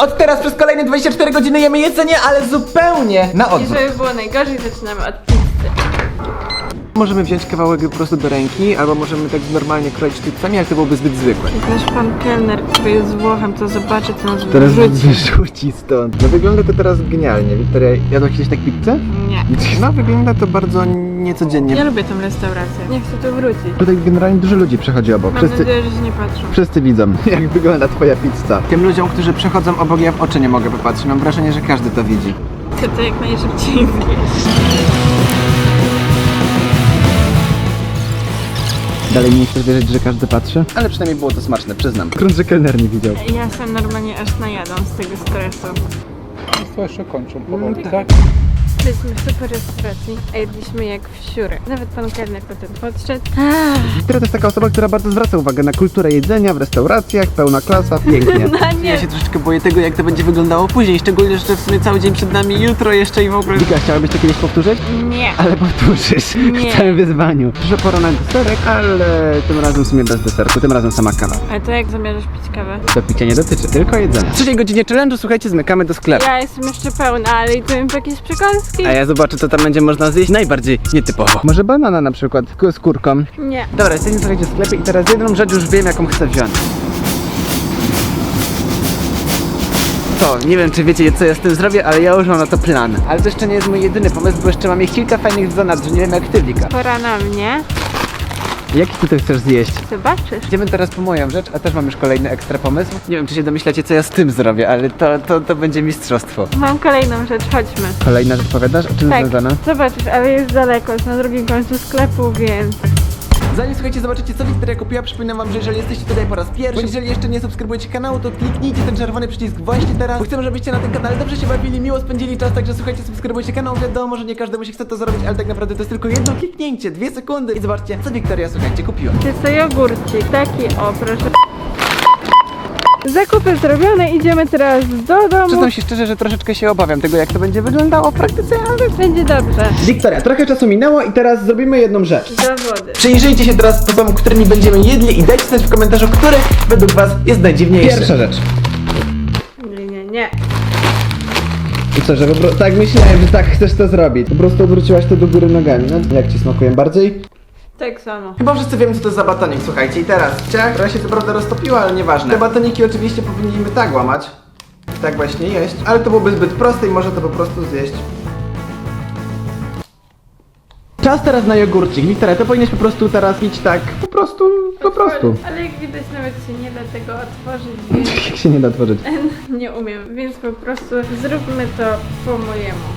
Od teraz przez kolejne 24 godziny jemy jedzenie, ale zupełnie na I odwrót. żeby było najgorzej, zaczynamy od pizzy. Możemy wziąć kawałek po prostu do ręki, albo możemy tak normalnie kroić sztućcami, ale to byłoby zbyt zwykłe. Jak nasz pan kelner, który jest Włochem, to zobaczy, to nas Teraz wyrzuci. wyrzuci stąd. No wygląda to teraz genialnie. Wiktoria, jadła kiedyś tak pizzę? Nie. No wygląda to bardzo niecodziennie. Ja lubię tą restaurację. Nie chcę tu wrócić. Tutaj generalnie dużo ludzi przechodzi obok. Mam nadzieję, że się nie patrzą. Wszyscy widzą, jak wygląda twoja pizza. Tym ludziom, którzy przechodzą obok, ja w oczy nie mogę popatrzeć. Mam wrażenie, że każdy to widzi. Chcę to jak najszybciej zjeść. Dalej nie chcesz wierzyć, że każdy patrzy? Ale przynajmniej było to smaczne, przyznam. Grunt, że kelner nie widział. Ja sam normalnie aż najadam z tego stresu. Państwo jeszcze kończą powoli, tak? Byliśmy w super restauracji, a jedliśmy jak w siurę. Nawet pan kelner potem podszedł. Wiktoria to jest taka osoba, która bardzo zwraca uwagę na kulturę jedzenia w restauracjach, pełna klasa, pięknie. No nie. Ja się troszeczkę boję tego, jak to będzie wyglądało później, szczególnie, że w sumie cały dzień przed nami, jutro jeszcze i w ogóle. Wika, chciałabyś to kiedyś powtórzyć? Nie. Ale powtórzysz Nie. w całym wyzwaniu. Przyszła pora na deserek, ale tym razem w sumie bez deserku, tym razem sama kawa. Ale to jak zamierzasz pić kawę? To picia nie dotyczy, tylko jedzenia. W trzeciej godzinie challenge'u, słuchajcie, zmykamy do sklepu. Ja jestem jeszcze pełna, ale idziemy po jakieś przekąski. A ja zobaczę, co tam będzie można zjeść najbardziej nietypowo. Może banana na przykład, tylko z kurką. Nie. Dobra, jesteśmy słuchajcie w sklepie i teraz jedną rzecz już wiem, jaką chcę wziąć. To, nie wiem czy wiecie co ja z tym zrobię, ale ja już mam na to plan. Ale to jeszcze nie jest mój jedyny pomysł, bo jeszcze mam ich kilka fajnych w zanadrzu, nie wiem jak ty Wika. Pora na mnie. Jaki to chcesz zjeść? Zobaczysz. Idziemy teraz po moją rzecz, a też mam już kolejny ekstra pomysł. Nie wiem czy się domyślacie co ja z tym zrobię, ale to, to, to będzie mistrzostwo. Mam kolejną rzecz, chodźmy. Kolejna rzecz powiadasz? O czym Tak, związana? zobaczysz, ale jest daleko, jest na drugim końcu sklepu, więc... Zanim słuchajcie, zobaczycie co Wiktoria kupiła, przypominam wam, że jeżeli jesteście tutaj po raz pierwszy, bądź jeżeli jeszcze nie subskrybujecie kanału, to kliknijcie ten czerwony przycisk właśnie teraz, bo chcemy, żebyście na tym kanale dobrze się bawili, miło spędzili czas, także słuchajcie, subskrybujcie kanał, wiadomo, że nie każdemu się chce to zrobić, ale tak naprawdę to jest tylko jedno kliknięcie, dwie sekundy i zobaczcie, co Wiktoria, słuchajcie, kupiła. Jest to jogurcik, taki o, proszę. Zakupy zrobione, idziemy teraz do domu. Przyznam się szczerze, że troszeczkę się obawiam tego, jak to będzie wyglądało w praktyce, ale... Będzie dobrze. Wiktoria, trochę czasu minęło i teraz zrobimy jedną rzecz. Zawody. Przyjrzyjcie się teraz sposobom, którymi będziemy jedli i dajcie znać w komentarzu, który według was jest najdziwniejszy. Pierwsza rzecz. Nie, nie, nie. I co, że po prostu tak myślałem, że tak chcesz to zrobić. Po prostu odwróciłaś to do góry nogami, no? Jak ci smakują bardziej? Tak samo. Chyba wszyscy wiemy, co to jest za batonik, słuchajcie. I teraz, ciach, która się co prawda roztopiła, ale nieważne. Te batoniki oczywiście powinniśmy tak łamać. Tak właśnie jeść. Ale to byłoby zbyt proste i można to po prostu zjeść. Czas teraz na jogurcik. Wiktoria, to powinieneś po prostu teraz pić tak, po prostu, po prostu. Ale jak widać nawet się nie da tego otworzyć, więc Jak się nie da tworzyć. nie umiem, więc po prostu zróbmy to po mojemu.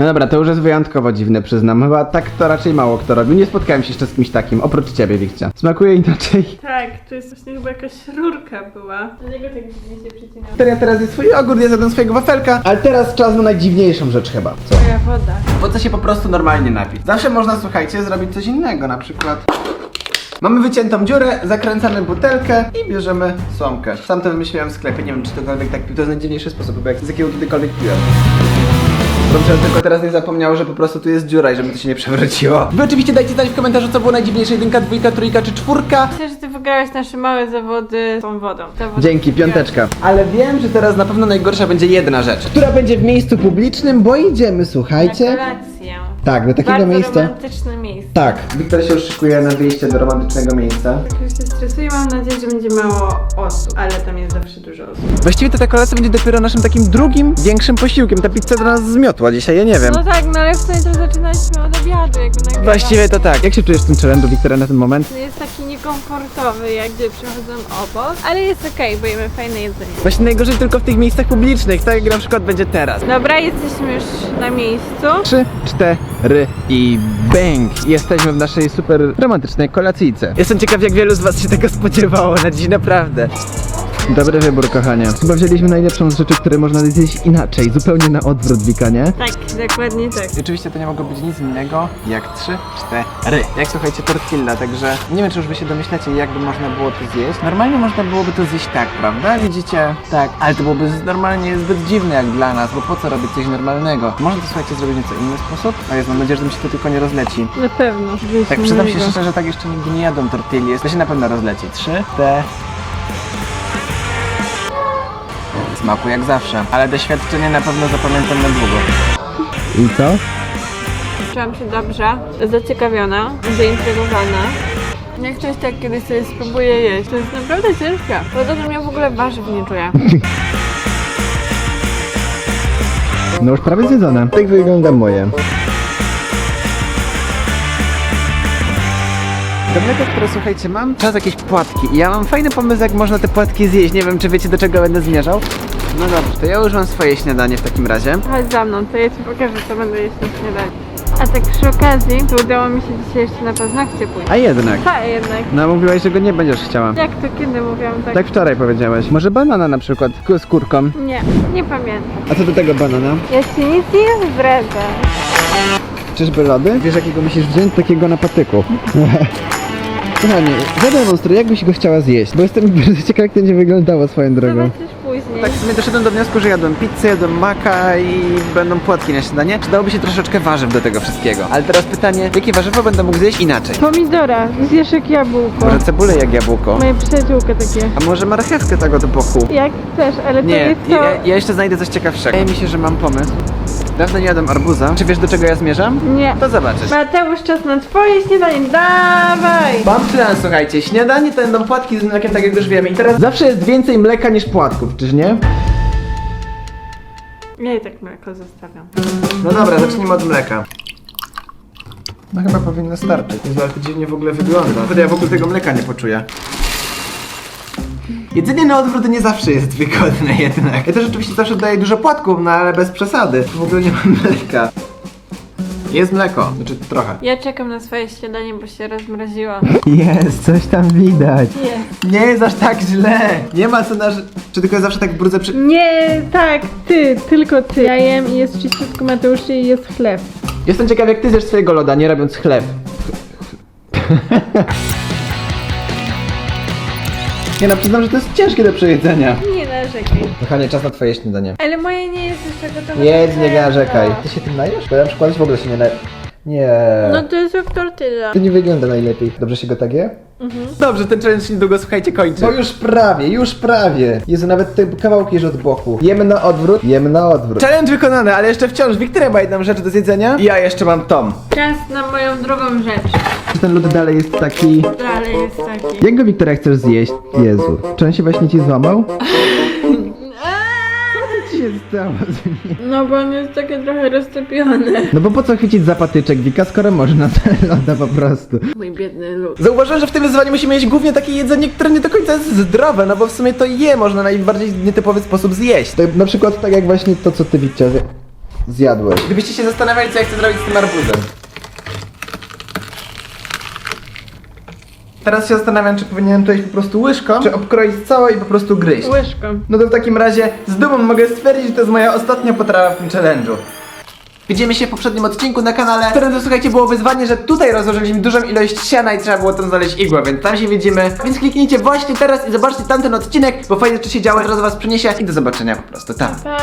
No dobra, to już jest wyjątkowo dziwne, przyznam. Chyba tak to raczej mało kto robi. Nie spotkałem się jeszcze z kimś takim, oprócz ciebie, Wikcia. Smakuje inaczej. Tak, tu jest właśnie chyba jakaś rurka była. Dlatego tak dziwnie się przycinało. Wiktoria teraz jest swój jogurt, ja zjadłem swojego wafelka, ale teraz czas na najdziwniejszą rzecz chyba. Co? Moja woda. Po co się po prostu normalnie napić? Zawsze można, słuchajcie, zrobić coś innego, na przykład... Mamy wyciętą dziurę, zakręcamy butelkę i bierzemy słomkę. Sam to wymyśliłem w sklepie, nie wiem czy ktokolwiek tak pił, to jest najdziwniejszy sposób, bo jak z jakiego kiedykolwiek piłem. Dobrze, tylko teraz nie zapomniał, że po prostu tu jest dziura i żeby to się nie przewróciło. Wy oczywiście dajcie znać w komentarzu, co było najdziwniejsze, jedynka, dwójka, trójka czy czwórka. Myślę, że ty wygrałeś nasze małe zawody tą wodą. Woda Dzięki, piąteczka. Ale wiem, że teraz na pewno najgorsza będzie jedna rzecz, która będzie w miejscu publicznym, bo idziemy, Na słuchajcie. kolację. Tak, do takiego Bardzo miejsca. romantyczne miejsce. Tak. Wiktor się już szykuje na wyjście do romantycznego miejsca. Tak już się stresuję, mam nadzieję, że będzie mało osób, ale tam jest zawsze dużo osób. Właściwie to ta kolacja będzie dopiero naszym takim drugim, większym posiłkiem. Ta pizza do nas zmiotła dzisiaj, ja nie wiem. No tak, no ale w sumie to zaczynaliśmy od obiadu, jakby nagrywamy. Właściwie to tak. Jak się czujesz w tym challenge'u, Wiktoria, na ten moment? Jest taki niekomfortowy, jak gdy przechodzą obok, ale jest okej, bo jemy fajne jedzenie. Właśnie najgorzej tylko w tych miejscach publicznych, tak jak na przykład będzie teraz. Dobra, jesteśmy już na miejscu. Trzy, cztery i bang! Jesteśmy w naszej super romantycznej kolacyjce. Jestem ciekaw, jak wielu z was się tego spodziewało na dziś, naprawdę. Dobry wybór, kochanie. Chyba wzięliśmy najlepszą z rzeczy, które można zjeść inaczej, zupełnie na odwrót, Wika, nie? Tak, dokładnie tak. Oczywiście to nie mogło być nic innego jak 3, 4. Jak słuchajcie, tortilla, także nie wiem, czy już wy się domyślacie, jakby można było to zjeść. Normalnie można byłoby to zjeść tak, prawda? Widzicie? Tak, ale to byłoby z- normalnie zbyt dziwne jak dla nas, bo po co robić coś normalnego? Można to, słuchajcie, zrobić nieco inny sposób? A jest, mam nadzieję, że mi się to tylko nie rozleci. Na pewno. Tak, przyznam się szczerze, że tak jeszcze nigdy nie jadą tortilli. To się na pewno rozleci. 3, 4. smaku, jak zawsze. Ale doświadczenie na pewno zapamiętam na długo. I co? Czułam się dobrze, zaciekawiona, zaintrygowana. Jak coś tak kiedyś sobie spróbuję jeść, to jest naprawdę ciężkie. Poza tym ja w ogóle warzyw nie czuję. No już prawie zjedzone. Tak wygląda moje. Do mleka, które słuchajcie, mam czas jakieś płatki i ja mam fajny pomysł, jak można te płatki zjeść. Nie wiem, czy wiecie, do czego będę zmierzał. No dobrze, to ja już mam swoje śniadanie w takim razie. Chodź za mną, to ja ci pokażę, co będę jeść na śniadanie. A tak przy okazji, to udało mi się dzisiaj jeszcze na paznokcie pójść. A jednak. Tak, jednak. No mówiłaś, że go nie będziesz chciała. Jak to kiedy mówiłam tak? Tak wczoraj powiedziałeś. Może banana na przykład, z kurką. Nie, nie pamiętam. A co do tego banana? Ja ci nic nie zdradzę. Czyżby lody? Wiesz jakiego musisz wziąć? Takiego na patyku. Kochanie, zadaj monstru, jak byś go chciała zjeść? Bo jestem bardzo ciekaw, jak to będzie wyglądało swoją drogą. Zobaczysz później. Tak w sumie doszedłem do wniosku, że jadłem pizzę, jadłem maka i będą płatki na śniadanie. Przydałoby się troszeczkę warzyw do tego wszystkiego. Ale teraz pytanie, jakie warzywo będę mógł zjeść inaczej? Pomidora, zjesz jak jabłko. Może cebulę jak jabłko? Moje przyjaciółka takie. A może marchewkę tak od boku? Jak chcesz, ale to Nie, jest to... ja, ja jeszcze znajdę coś ciekawszego. Wydaje mi się, że mam pomysł. Dawno nie jadłem arbuza. Czy wiesz do czego ja zmierzam? Nie. To zobaczysz. Mateusz, czas na twoje śniadanie, dawaj! Mam plan, słuchajcie, śniadanie to będą płatki z mlekiem, tak jak już wiemy. I teraz zawsze jest więcej mleka niż płatków, czyż nie? Ja i tak mleko zostawiam. No dobra, zacznijmy od mleka. No chyba powinno starczyć. Jezu, ale to dziwnie w ogóle wygląda. Wtedy ja w ogóle tego mleka nie poczuję. Jedzenie na odwrót nie zawsze jest wygodne jednak. Ja też oczywiście zawsze daję dużo płatków, no ale bez przesady. W ogóle nie mam mleka. Jest mleko, znaczy trochę. Ja czekam na swoje śniadanie, bo się rozmroziło. Jest, coś tam widać. Jest. Nie jest aż tak źle. Nie ma co nasz... Czy tylko ja zawsze tak brudzę przy... Nie, tak, ty, tylko ty. Ja jem i jest czyściutko Mateuszy i jest chleb. Jestem ciekaw jak ty zjesz swojego loda, nie robiąc chleb. Nie no, przyznam, że to jest ciężkie do przejedzenia. Nie narzekaj. Kochanie, czas na twoje śniadanie. Ale moje nie jest jeszcze gotowe. Jedz, nie narzekaj. Ty się tym najesz? Bo ja na przykład w ogóle się nie naj... Nie. No to jest jak tortilla. To nie wygląda najlepiej. Dobrze się go tak je? Dobrze, ten challenge się niedługo, słuchajcie, kończy. No już prawie, już prawie. Jezu, nawet te kawałki już od boku. Jemy na odwrót, jemy na odwrót. Challenge wykonany, ale jeszcze wciąż Wiktoria ma jedną rzecz do zjedzenia. I ja jeszcze mam tom. Czas na moją drugą rzecz. Czy ten lód dalej jest taki... Dalej jest taki. Jak go Wiktoria chcesz zjeść? Jezu. Czy on się właśnie ci złamał? Się stało? No bo on jest taki trochę roztopiony. No bo po co chwycić za patyczek Wika, skoro można te loda po prostu? Mój biedny lud. Zauważyłem, że w tym wyzwaniu musimy jeść głównie takie jedzenie, które nie do końca jest zdrowe, no bo w sumie to je można na najbardziej nietypowy sposób zjeść. To na przykład tak jak właśnie to, co ty Wikcia zjadłeś. Gdybyście się zastanawiali, co ja chcę zrobić z tym arbuzem. Teraz się zastanawiam, czy powinienem to jeść po prostu łyżką, czy obkroić całe i po prostu gryźć. Łyżką. No to w takim razie z dumą mogę stwierdzić, że to jest moja ostatnia potrawa w tym challenge'u. Widzimy się w poprzednim odcinku na kanale, w którym to słuchajcie było wyzwanie, że tutaj rozłożyliśmy dużą ilość siana i trzeba było tam znaleźć igłę, więc tam się widzimy. Więc kliknijcie właśnie teraz i zobaczcie tamten odcinek, bo fajne rzeczy się działy, teraz was przyniesie i do zobaczenia po prostu tam. Pa.